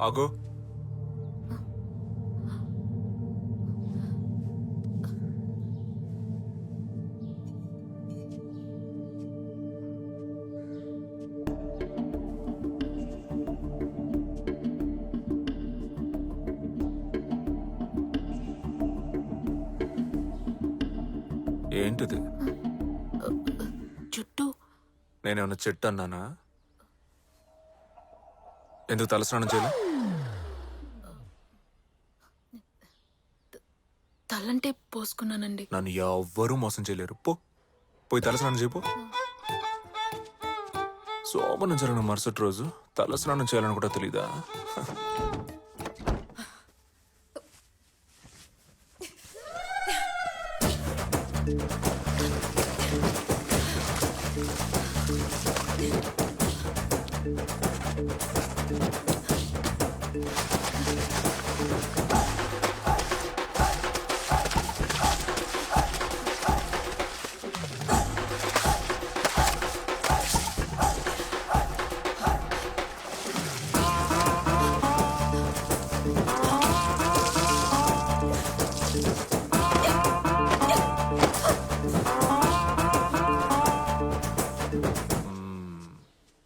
ఆగు. ఏంటిది? చుట్టూ నేనేమన్నా చెట్టు అన్నానా? ఎందుకు తలస్నానం చేయలే? తలంటే పోసుకున్నానండి. నన్ను ఎవ్వరూ మోసం చేయలేరు. పో. పోయి తలస్నానం చేయపో శోభనం జరిగిన మరుసటి రోజు తలస్నానం చేయాలని కూడా తెలీదా?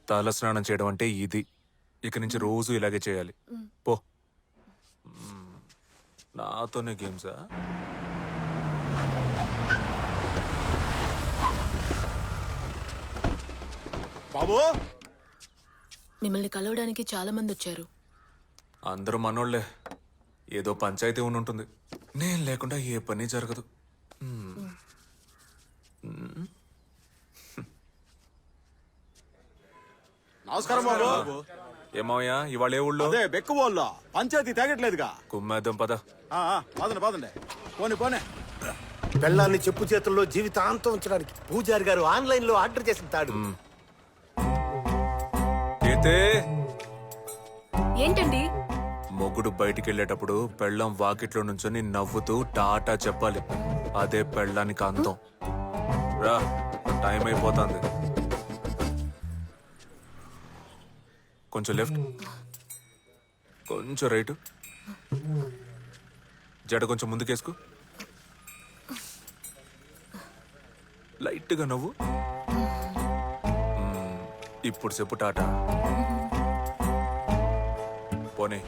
తలస్నానం చేయడం అంటే ఇది. ఇక నుంచి రోజు ఇలాగే చేయాలి. పో. మ్మ్. నాతోనే గేమ్సా? బాబు! మిమ్మల్ని కలవడానికి చాలా మంది వచ్చారు. అందరూ మనోళ్ళే ఏదో పంచాయతీ ఉండి ఉంటుంది. నేను లేకుండా ఏ పని జరగదు. నమస్కారం బాబు. ఏమయ్యా ఇవాళ ఏ ఊళ్ళో? అదే బెక్కుబోల్లో పంచాయతీ తేగట్లేదుగా. కుమ్మేద్దాం పద. ఆ, ఆ, పదండి పదండి. పోనీ పోనీ. పెళ్ళాన్ని చెప్పు చేతుల్లో జీవితాంతం ఉంచడానికి పూజారి గారు ఆన్లైన్లో ఆర్డర్ చేసిన తాడు. అయితే ఏంటండి? మొగుడు బయటికి వెళ్ళేటప్పుడు పెళ్ళం వాకిట్లో నుంచొని నవ్వుతూ టాటా చెప్పాలి. అదే పెళ్ళానికి అందం రా టైం అయిపోతుంది. కొంచెం లెఫ్ట్. కొంచెం రైట్. జడ కొంచెం ముందుకేసుకు. లైట్గా నవ్వు. ఇప్పుడు చెప్పు టాటా. పోనీ.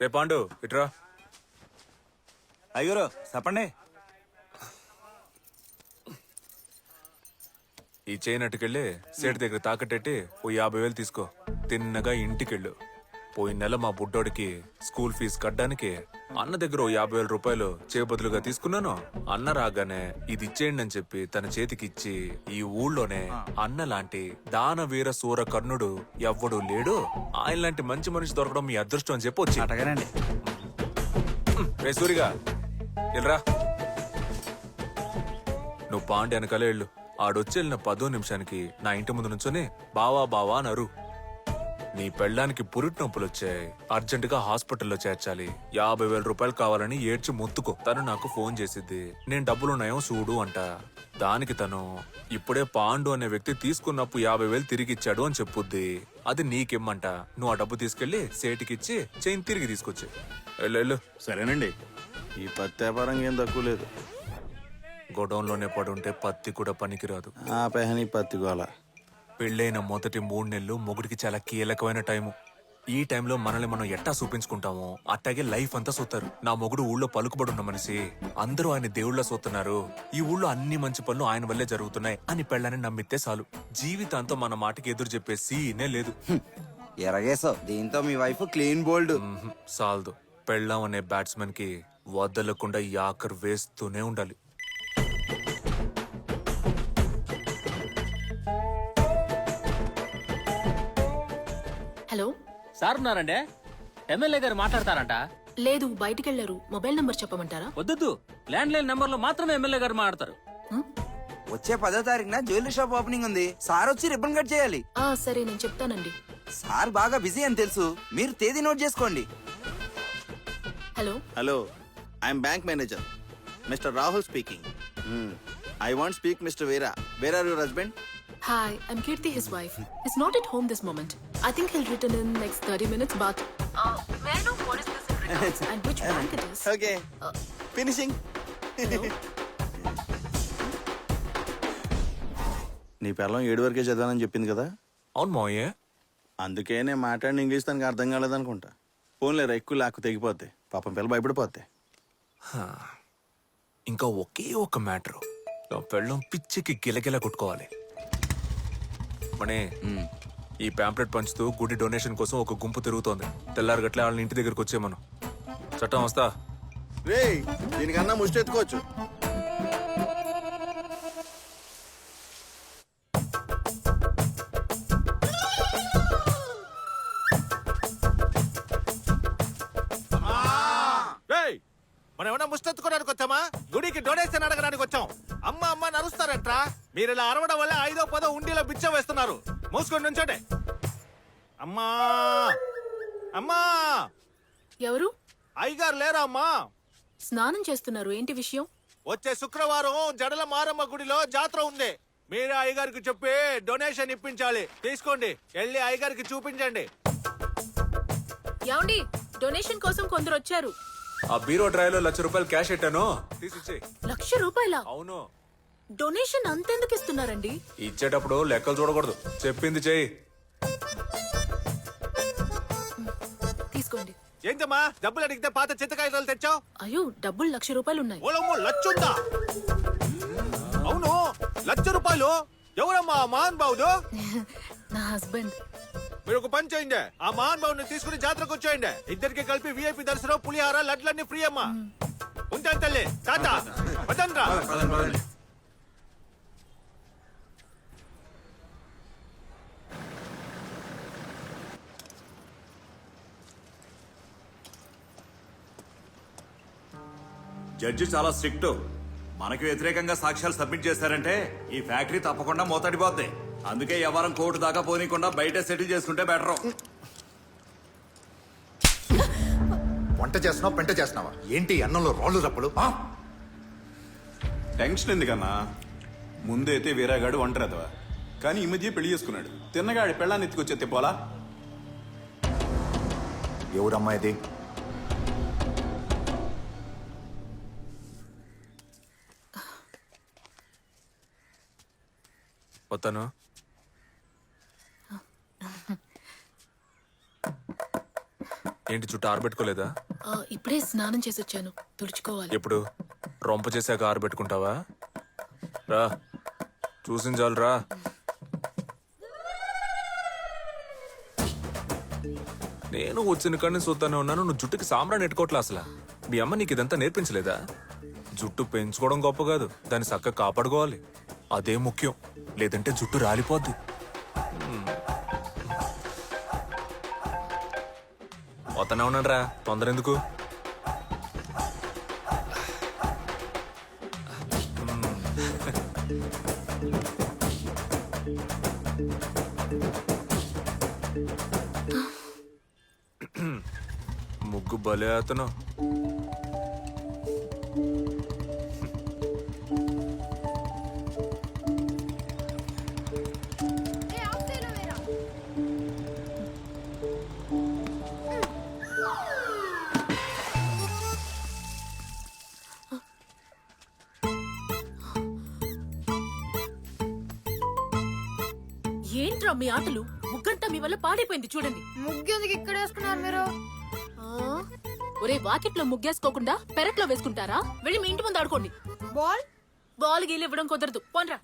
రే పాండు ఇట్రా అయ్యూరు చెప్పండి ఈ చైన్ సేటు దగ్గర తాకట్టెట్టి ఓ యాభై వేలు తీసుకో. తిన్నగా ఇంటికెళ్ళు. పోయిన నెల మా బుడ్డోడికి స్కూల్ ఫీజు కట్టడానికి అన్న దగ్గర ఓ యాభై వేల రూపాయలు చేబదులుగా తీసుకున్నాను. అన్న రాగానే ఇది ఇచ్చేయండి అని చెప్పి తన చేతికి ఇచ్చి ఈ ఊళ్ళోనే అన్న లాంటి దానవీర సూర కర్ణుడు ఎవ్వడు లేడు. ఆయన లాంటి మంచి మనిషి దొరకడం మీ అదృష్టం అని చెప్పి వచ్చి అటగానండి. రే సూరిగా. వెళ్ళరా నువ్వు పాండి వెనకాలే వెళ్ళు. ఆడొచ్చి వెళ్ళిన పదో నిమిషానికి నా ఇంటి ముందు నుంచొని బావా బావా అన్నారు నీ పెళ్ళానికి పురిటి నొప్పులు వచ్చాయి. అర్జెంటుగా హాస్పిటల్లో చేర్చాలి. యాభై వేల రూపాయలు కావాలని ఏడ్చి మొత్తుకో. తను నాకు ఫోన్ చేసిద్ది. నేను డబ్బులున్నాయో చూడు అంట. దానికి తను ఇప్పుడే పాండు అనే వ్యక్తి తీసుకున్నప్పు యాభై వేలు తిరిగి ఇచ్చాడు అని చెప్పుద్ది. అది నీకిమ్మంట. నువ్వు ఆ డబ్బు తీసుకెళ్ళి సేటికిచ్చి చైన్ తిరిగి తీసుకొచ్చి వెళ్ళు. సరేనండి. ఈ పత్తి వ్యాపారం ఏం తక్కువ లేదు. గొడౌన్లోనే పడుంటే పత్తి కూడా పనికిరాదు. ఆ పెహని పత్తి గోల. పెళ్ళైన మొదటి మూడు నెలలు మొగుడికి చాలా కీలకమైన టైము. ఈ టైంలో మనల్ని మనం ఎట్టా చూపించుకుంటామో అట్టాగే లైఫ్ అంతా సూతారు. నా మొగుడు ఊళ్ళో పలుకుబడున్న మనిషి. అందరూ ఆయన దేవుళ్ళ సూతున్నారు. ఈ ఊళ్ళో అన్ని మంచి పనులు ఆయన వల్లే జరుగుతున్నాయి అని పెళ్ళని నమ్మితే చాలు. జీవితాంతం మన మాటకి ఎదురు చెప్పే సీనే లేదు. ఎరగేసావు దీంతో మీ వైఫ్ క్లీన్ బోల్డ్. మ్మ్హ్. సాల్దు. పెళ్ళాం అనే బ్యాట్స్మెన్కి వదలకుండా ఈ ఆఖరు వేస్తూనే ఉండాలి. హలో? సార్ ఉన్నారండి? ఎమ్మెల్యే గారు మాట్లాడతారంట? లేదు బయటికి వెళ్ళారు మొబైల్ నంబర్ చెప్పమంటారా? వద్దొద్దు. ల్యాండ్ లైన్ నెంబర్లో మాత్రమే ఎమ్మెల్యే గారు మాట్లాడతారు. వచ్చే పదో తారీఖున జ్యువెలరీ షాప్ ఓపెనింగ్ ఉంది. సార్ వచ్చి రిబ్బన్ కట్ చేయాలి. ఆ సరే నేను చెప్తానండి. సార్ బాగా బిజీ అని తెలుసు. మీరు తేదీ నోట్ చేసుకోండి. Hello? Hello. I'm bank manager. Mister Rahul speaking. I want speak mister Veera. Where are your husband? Hi I'm Keerthi his wife is not at home this moment. I think he'll return in next 30 minutes, but uh, may I know what is this in regards and which bank it is? Okay finishing నీ పిల్లం ఏడు వరకే చదివానని చెప్పింది కదా? అవును మావయ్య. అందుకే నేను మాట్లాడిన ఇంగ్లీష్ తనకి అర్థం కాలేదనుకుంటా. ఫోన్లే ఎక్కువ లాక్కు తెగిపోతే పాపం పిల్ల భయపడిపోతే ఇంకా ఒకే ఒక మ్యాటర్. నా పెళ్ళం పిచ్చికి గిలగిల కొట్టుకోవాలి. మనే ఈ ప్యాంప్లెట్ పంచుతూ గుడి డొనేషన్ కోసం ఒక గుంపు తిరుగుతోంది. తెల్లారు గట్లే వాళ్ళని ఇంటి దగ్గరికి వచ్చేమను చట్టం వస్తా. రే దీనికన్నా ముష్టి ఉండిలో బిచ్చ వేస్తున్నారు. మూసుకొని నుంచోటే అమ్మా! అమ్మా! ఎవరు? అయ్యగారు లేరా అమ్మా స్నానం చేస్తున్నారు. ఏంటి విషయం? వచ్చే శుక్రవారం జడల మారమ్మ గుడిలో జాతర ఉంది. మీరే అయ్యగారికి చెప్పి డొనేషన్ ఇప్పించాలి. తీసుకోండి. వెళ్ళి అయ్యగారికి చూపించండి. ఏమండి? డొనేషన్ కోసం కొందరు వచ్చారు. ఆ బీరో డ్రైవ్లో లక్ష రూపాయలు క్యాష్ పెట్టాను తీసిచ్చే లక్ష రూపాయల? అవును. డొనేషన్ అంతెందుకు ఇస్తున్నారండి? ఇచ్చేటప్పుడు లెక్కలు చూడకూడదు. చెప్పింది చెయ్యి. తీసుకోండి. ఏంటమ్మా? డబ్బులు అడిగితే పాత చింతకాయలు తెచ్చావు? అయ్యో డబ్బులు లక్ష రూపాయలు ఉన్నాయి. ఓలమ్మో లచ్చుందా? అవును లక్ష రూపాయలు. ఎవరమ్మా ఆ మహాన్ బాబుదు నా హస్బెండ్. మీరు ఒక పని చేయండి. ఆ మహాన్ బాబుని తీసుకుని జాతరకు వచ్చేయండి. ఇద్దరికి కలిపి విఐపి దర్శనం పులిహార లడ్లన్నీ ఫ్రీ అమ్మా. ఉంటాను తల్లి. తాత వదండ్రా జడ్జి చాలా స్ట్రిక్ట్. మనకి వ్యతిరేకంగా సాక్ష్యాలు సబ్మిట్ చేశారంటే ఈ ఫ్యాక్టరీ తప్పకుండా మూతడిపోద్ది. అందుకే ఎవరం కోర్టు దాకా పోనీకుండా బయట సెటిల్ చేసుకుంటే బెటర్. వంట చేస్తున్నావా? పెంట చేస్తున్నావా? ఏంటి అన్నంలో రాళ్ళు రప్పలు? ఆ? టెన్షన్ ఎందుకన్నా? ముందైతే వీరాగాడు ఒంటరిదవా కానీ ఈ మధ్య పెళ్ళి చేసుకున్నాడు. తిన్నగాడి పెళ్ళాన్ని ఎత్తుకొచ్చే తిప్పాలా? ఎవరమ్మా వస్తాను ఏంటి చుట్టూ ఆరబెట్టుకోలేదా? ఆ, ఇప్పుడే స్నానం చేసి వచ్చాను. తుడుచుకోవాలి. ఎప్పుడు? రొంప చేశాక ఆరబెట్టుకుంటావా? రా చూసిన చాలు రా. నేను వచ్చిన కాడిని చూస్తానే ఉన్నాను. నువ్వు జుట్టుకి సాంబ్రాన్ని ఎట్టుకోవట్లే అసలు? మీ అమ్మ నీకు ఇదంతా నేర్పించలేదా? జుట్టు పెంచుకోవడం గొప్ప కాదు. దాన్ని చక్కగా కాపాడుకోవాలి. అదే ముఖ్యం. లేదంటే జుట్టు రాలిపోద్ది. వస్తానే ఉన్నాడు రా తొందర ఎందుకు ముగ్గు భలే అతను ఏంట్రా మీ ఆటలు ముగ్గంతా మీ వల్ల పాడైపోయింది చూడండి. ముగ్గెందుకు ఇక్కడ వేసుకున్నారు మీరు? ఒరే వాకిట్లో ముగ్గేసుకోకుండా పెరట్లో వేసుకుంటారా? వెళ్ళి మీ ఇంటి ముందు ఆడుకోండి. బాల్? బాల్ గీలు ఇవ్వడం కుదరదు. పోన్రా.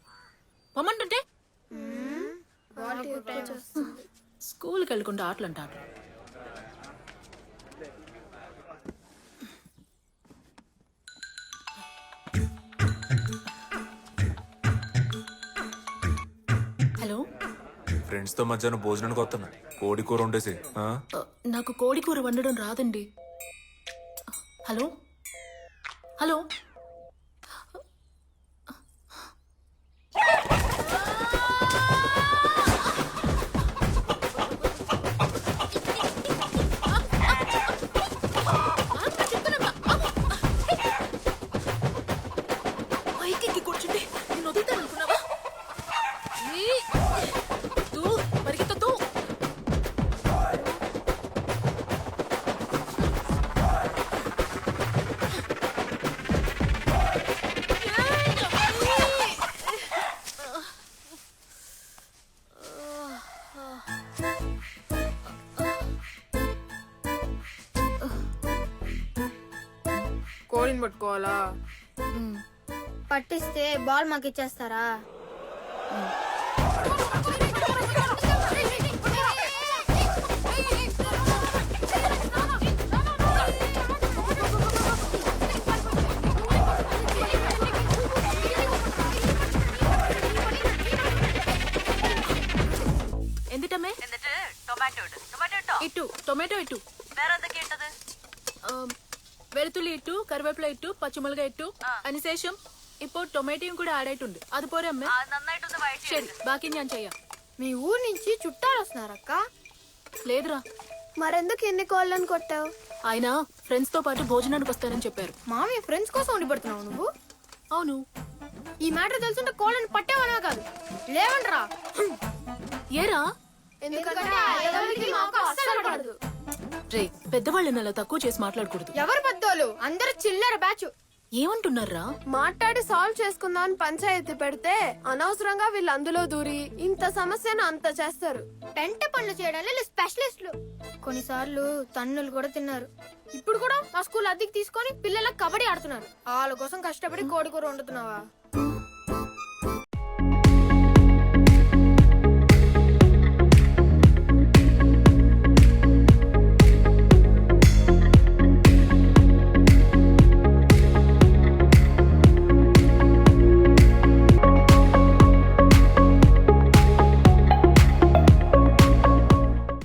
పొమ్మంటుంటే? స్కూల్కి వెళ్ళకుండా ఆటలు అంట ఫ్రెండ్స్తో మధ్యాహ్నం భోజనానికి వస్తున్నా. కోడి కూర వండేసి ఆ, నాకు కోడి కూర వండడం రాదండి. హలో? హలో? పట్టుకోవాలా పట్టిస్తే బాల్ మాకు ఇచ్చేస్తారా എന്തിട്ടമ്മേ ഇട്ടു ടൊമാറ്റോ ഇട്ടു ആം, വെളുത്തുള്ളി ഇട്ടു കറിവേപ്പില ഇട്ടു പച്ചമുളക് ഇട്ടു അതിനുശേഷം ഇപ്പോൾ ടൊമാറ്റോയും കൂടെ ആഡ് ആയിട്ടുണ്ട് അതുപോലെ അമ്മ ശരി ബാക്കി ഞാൻ ചെയ്യാം మీ ఊరు నుంచి చుట్టాలు వస్తున్నారక్క లేదురా మరెందుకు ఎన్ని కోళ్ళని కొట్టావు ఆయన ఫ్రెండ్స్ తో పాటు భోజనానికి వస్తానని చెప్పారు మామయ్య ఫ్రెండ్స్ కోసం ఉండి పడుతున్నావు నువ్వు అవును ఈ మ్యాటర్ తెలుసుంటే కోళ్ళని పట్టేవనా కాదు లేవంట్రా ఏరా ఎందుకంటే రే పెద్దవాళ్ళని అలా తక్కువ చేసి మాట్లాడకూడదు. ఎవరు పెద్దోళ్ళు? అందరు చిల్లర బ్యాచ్. ఏమంటున్నారా? మాట్లాడి సాల్వ్ చేసుకుందాం పంచాయతీ పెడితే అనవసరంగా వీళ్ళు అందులో దూరి ఇంత సమస్యను అంత చేస్తారు. పెంట పనులు చేయడానికి వీళ్ళు స్పెషలిస్టులు కొన్నిసార్లు తన్నులు కూడా తిన్నారు. ఇప్పుడు కూడా మా స్కూల్ అద్దెకి తీసుకొని పిల్లలకు కబడ్డీ ఆడుతున్నారు. వాళ్ళ కోసం కష్టపడి కోడి కూర వండుతున్నావా?